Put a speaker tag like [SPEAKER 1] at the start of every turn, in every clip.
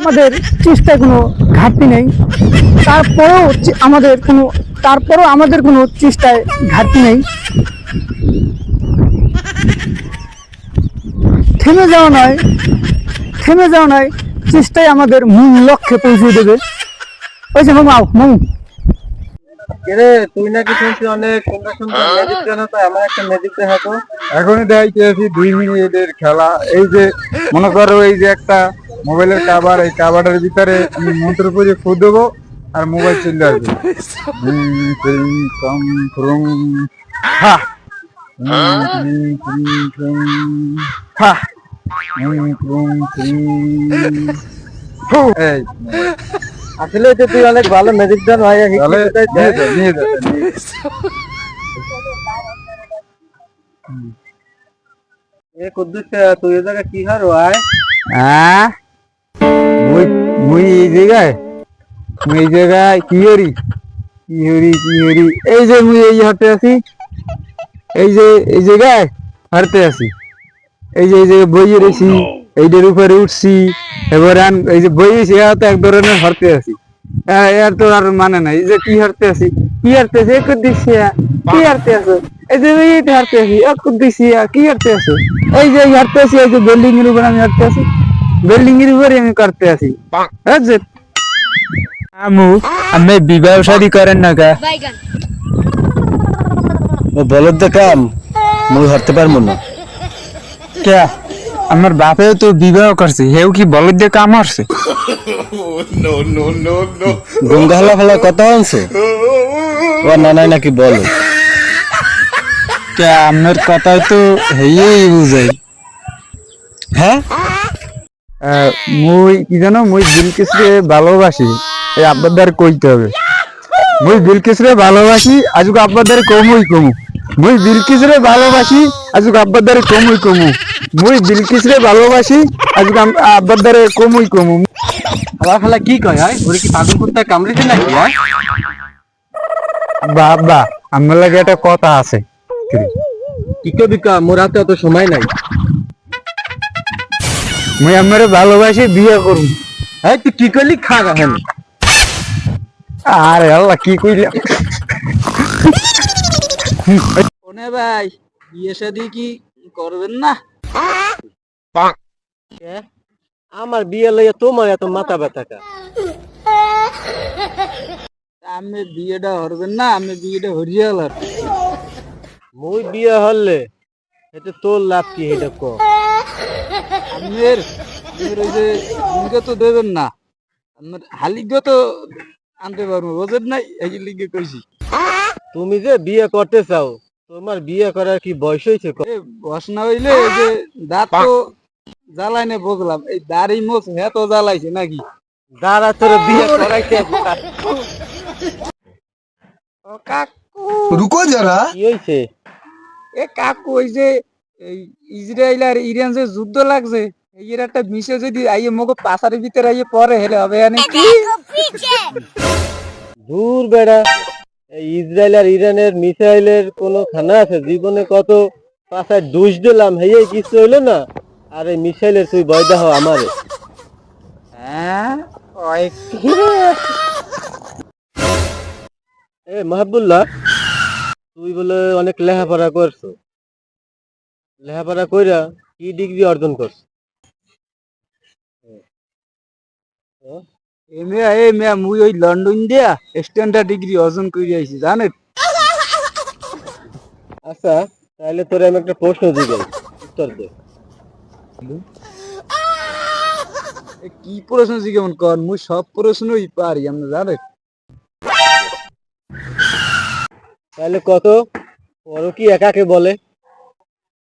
[SPEAKER 1] আমাদের চেষ্টায় কোনো ঘাটতি নেই। তারপরেও আমাদের কোনো তারপরেও আমাদের কোনো চেষ্টায় ঘাটতি নেই। থেমে যাওয়া নয়। থেমে যাওয়া নয়। চেষ্টাই আমাদের মূল লক্ষ্যে পৌঁছে দেবে। ওই যে মামা, মামু।
[SPEAKER 2] রে তুই নাকি শুনছি অনেক সুন্দর সুন্দর ম্যাজিক জানো তো আমার একটা ম্যাজিক দেখাতো
[SPEAKER 3] এখনই দেখাইতেছি দুই মিনিটের খেলা এই যে মনে করো এই যে একটা মোবাইলের কাভার এই কাভারের ভিতরে আমি মন্ত্র ফু দেবো আর মোবাইল চলে আসবে হুম, টিং, হা। হা। এই,
[SPEAKER 2] আসলে যে তুই অনেক ভালো ম্যাজিক জানো ভাই
[SPEAKER 3] তাহলে নিয়ে যা, নিয়ে যা, নিয়ে যা।
[SPEAKER 2] এ কুদ্দুস তুই এ জায়গায় কি হার ভাই
[SPEAKER 3] হ্যাঁ? মুই মুই এই জায়গায় মুই এই জায়গায় কি হরি? কি হরি কি হরি? এই যে মুই এই হাতে আছি এই যে এই জায়গায় হারতে আছি। এই যে এই যে বইয়ে রয়েছি। এইটার উপরে উঠছি এবার এই যে বই তো এক ধরনের হারতে আছি। হ্যাঁ, এর তো আর মানে নাই এই যে কি হারতে আছি? কি হারতে আছি? এক দিচ্ছি কি হারতে আছো? এই যে এই হারতে আছি এক দিচ্ছি কি হারতে আছো? এই যে হারতে আছি এই যে বিল্ডিং এর উপর আমি হারতে আছি বিল্ডিং এর উপরে আমি করতে আছি।
[SPEAKER 4] আমু আমি বিবাহ শাদী করেন না কা?
[SPEAKER 2] বলদ কাম মুই হারতে পারব না।
[SPEAKER 4] কে? আমার বাপেও তো বিবাহ করছে হেউ কি বলদ দিয়ে কাম হরছে
[SPEAKER 2] গঙ্গা হলা ফেলা কথা হচ্ছে ও নানাই নাকি বলে
[SPEAKER 4] কে আমার কথা তো হেই বুঝাই।
[SPEAKER 2] হ্যাঁ?
[SPEAKER 3] আহ, মুই কি জানো মুই বিলকিস রে ভালোবাসি এই আব্বার দ্বারা কইতে হবে। মুই বিলকিস রে ভালোবাসি আজকে আব্বার দ্বারা কমুই কমু। মুই বিলকিস রে ভালোবাসি আজকে আব্বার দ্বারা কমুই কমু। মুই বিলকিস রে ভালোবাসি আম- আব্বার দ্বারা কমুই কমু।
[SPEAKER 2] হালা ফেলা কি কয় হয় ওরে কি পাগল কুত্তা কামড়েছে নাকি হয়
[SPEAKER 3] বাবা আমার লাগে একটা কথা আছে।
[SPEAKER 2] কি কবি কা মোর হাতে অত সময় নাই।
[SPEAKER 3] মুই আমার ভালোবাসি বিয়ে করুম।
[SPEAKER 2] হ্যাঁ তুই কি করলি? খা রাখেন
[SPEAKER 3] আরে আল্লাহ কি কইলাম
[SPEAKER 1] কোনে ভাই বিয়ে শাদি কি করবেন না?
[SPEAKER 2] আমার বিয়ে লইয়া তোমার এত মাথা ব্যথা কা
[SPEAKER 1] আমি বিয়েটা হরবেন না আমি বিয়েটা হরিয়ে গেলাম
[SPEAKER 2] মুই বিয়ে হলে এতে তোর লাভ কি এটা ক?
[SPEAKER 1] আমের আমের ওই যে লিঙ্গ তো দেবেন না। আমার তো আনতে পারব বোঝেন নাই? এই কইছি।
[SPEAKER 2] তুমি যে বিয়ে করতে চাও তোমার বিয়ে করার কি বয়স হয়েছে?
[SPEAKER 1] বয়স হইলে যে দাঁত তো জ্বালাই না বুঝলাম। এই দাড়ি মোচ হ্যাঁ তো জ্বালাইছে নাকি?
[SPEAKER 2] দাঁড়া তোর বিয়ে করাইতে
[SPEAKER 1] ও কাকু।
[SPEAKER 5] রুকো যারা।
[SPEAKER 2] কি হইছে?
[SPEAKER 1] এ কাকু ওই যে ইসরায়েল আর ইরান যে যুদ্ধ লাগছে এর একটা মিশে যদি আইয়ে মোকে পাশার ভিতরে আইয়ে পরে হেলে হবে কি?
[SPEAKER 2] দূর বেড়া। ইসরায়েল আর ইরানের মিসাইলের কোন খানা আছে? জীবনে কত পাশায় দুষ দিলাম হেয়ে কিছু হইল না? আর এই মিসাইলের তুই বয়দা হ আমারে।
[SPEAKER 1] হ্যাঁ?
[SPEAKER 2] এ মাহবুল্লাহ তুই বলে অনেক লেখাপড়া করছ। লেখাপড়া কইরা কি ডিগ্রি অর্জন করছ?
[SPEAKER 1] এ মেয়া এ মেয়া মুই ওই লন্ডন দিয়া স্ট্যান্ডার্ড ডিগ্রি অর্জন করে আইছি, জানেন?
[SPEAKER 2] আচ্ছা তাহলে তোরে আমি একটা প্রশ্ন দিই উত্তর দে।
[SPEAKER 1] কি প্রশ্ন জিজ্ঞাসা কর মুই সব প্রশ্নই পারি, আপনি জানেন?
[SPEAKER 2] তাহলে কত? পর কি একাকে বলে।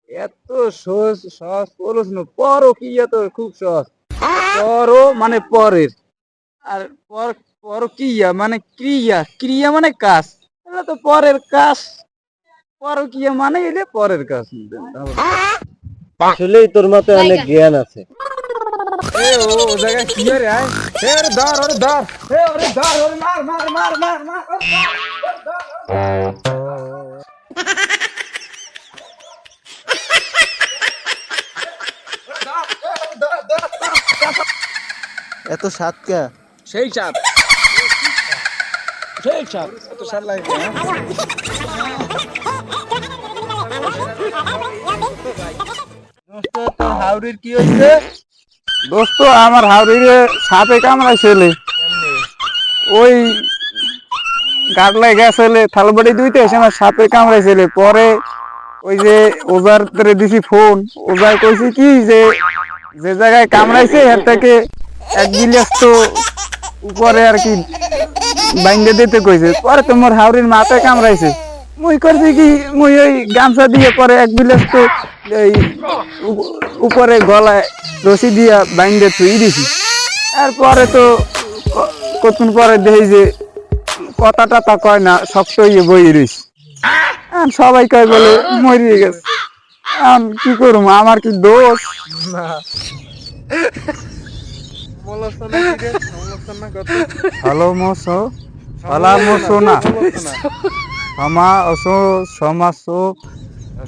[SPEAKER 1] এত সহজ সহজ প্রশ্ন পরও কি এত খুব সহজ। পর মানে পরের। আর পর পর কিয়া মানে ক্রিয়া ক্রিয়া মানে কাজ। এটা তো পরের কাজ। পর কিয়া মানে এলে পরের কাজ।
[SPEAKER 2] আসলেই তোর মতে অনেক জ্ঞান আছে।
[SPEAKER 1] এ ও ও জায়গায় কি রে আয়। এ ওরে ধর ওরে ধর। এ ওরে ধর ওরে মার মার মার মার মার
[SPEAKER 4] এত স্বাদ কে
[SPEAKER 2] সেই চাপ সেই চাপ
[SPEAKER 4] তোর হাওড়ির কি হয়েছে?
[SPEAKER 3] দোস্ত, আমার হাওড়িরে সাপে কামড়াইছিলে। ওই গাটলাই গেছিলে, থালবাড়ি দুইতে এসে আমার সাপে কামড়াইছিলে। পরে ওই যে ওজার ধরে দিছি ফোন। ওজার কইছে কি যে যে জায়গায় কামড়াইছে, এর থেকে এক গিলাস তো উপরে আর কি বাইন্দে দিতে কইছে। পরে তো তোমার হাওড়ির মাথায় কামড়াইছে। মুই করছি কি, মুই ওই গামছা দিয়ে পরে এক গিলাস তো এই উপরে গলায় রশি দিয়া বাইন্দে থুই দিছি। তারপরে তো কতক্ষণ পরে দেখি যে কথা টথা কয় না, শক্ত ইয়ে বই রইছি। সবাই কয় বলে, মরিয়ে গেছে। কি করব? আমার কি দোষ? হ্যালো মোসো হলা মোসো না সমা অসো সমাসো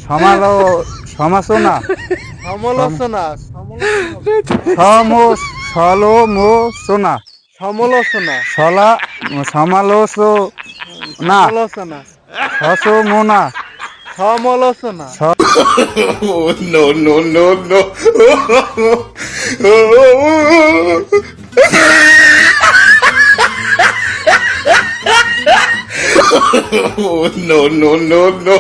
[SPEAKER 3] সমালো সমাসো না
[SPEAKER 4] সমালোচনা
[SPEAKER 3] সমো সলো মো সোনা
[SPEAKER 4] সমালোচনা
[SPEAKER 3] সলা সমালোচো না
[SPEAKER 4] সমালোচনা
[SPEAKER 3] সসো মোনা
[SPEAKER 4] সমালোচনা
[SPEAKER 6] no, no, no, no. oh, no, no, no, no.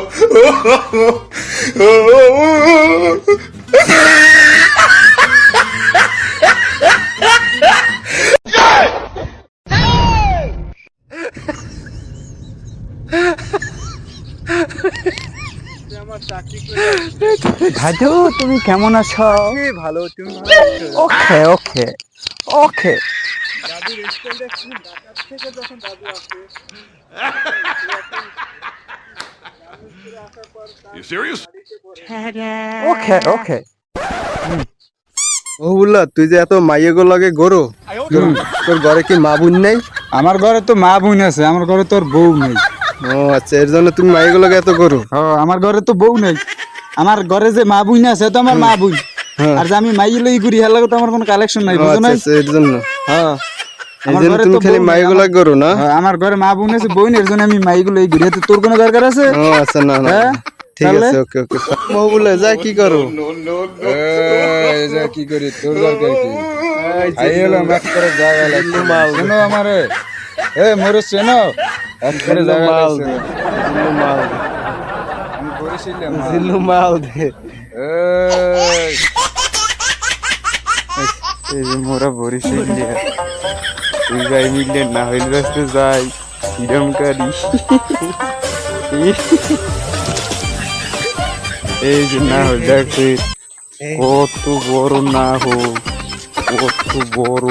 [SPEAKER 3] দাদু তুমি কেমন আছো
[SPEAKER 4] ভালো তুমি
[SPEAKER 3] ওকে ওকে ওকে
[SPEAKER 6] You serious?
[SPEAKER 3] ওকে ওকে
[SPEAKER 4] ও বুল্লা তুই যে এত মাইয়েগো লাগে গরু তোর- ঘরে কি মা বোন নেই?
[SPEAKER 1] আমার ঘরে তো মা বোন আছে আমার ঘরে তোর বউ নেই।
[SPEAKER 4] ও আচ্ছা এর জন্য তুমি মাইয়েগো লাগে এত গরু?
[SPEAKER 1] ও আমার ঘরে তো বউ নেই। আমার ঘরে যে মা বোন আছে তো আমার মা বোন।
[SPEAKER 4] হ্যাঁ।
[SPEAKER 1] আর যে আমি মাই লই ঘুরি হেলার তো আমার কোনো কালেকশন নাই
[SPEAKER 4] ও
[SPEAKER 1] বুঝো
[SPEAKER 4] আচ্ছা আচ্ছা, এর জন্য।
[SPEAKER 1] হ্যাঁ
[SPEAKER 4] তুমি খালি
[SPEAKER 1] নেই, আমার-
[SPEAKER 4] না?
[SPEAKER 1] হ্যাঁ, আমার ঘরে মা বোন আছে বই এর জন্য আমি মাইগুলো লই ঘুরি। তো তোর কোনো দরকার আছে?
[SPEAKER 4] ও আচ্ছা না না
[SPEAKER 1] হ্যাঁ?
[SPEAKER 4] ঠিক আছে ওকে ওকে। মহবুল্লা যা কি করো.
[SPEAKER 1] কি করি তোর দরকার কি?
[SPEAKER 4] এই
[SPEAKER 1] আই এলাম এক করে জায়গা লাগছে।
[SPEAKER 4] মাল।
[SPEAKER 1] শোনো আমারে? এ মোরে শোনো এক করে জায়গা লাগছে।
[SPEAKER 4] দে, জিল্লু মাল দে,
[SPEAKER 1] আমি বরিশালে
[SPEAKER 4] জিল্লু মাল। দে।
[SPEAKER 1] এই। এই মোরা বরিশালে তুই মিললে না হইলে রাস্তে যাই। কিরম করি? এই যে না হল দেখছে কত বড় না হোক, কত বড়।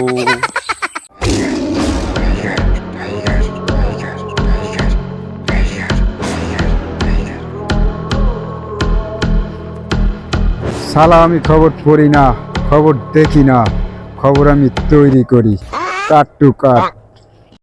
[SPEAKER 3] শালা আমি খবর পড়ি না, খবর দেখি না, খবর আমি তৈরি করি। Cut to cut.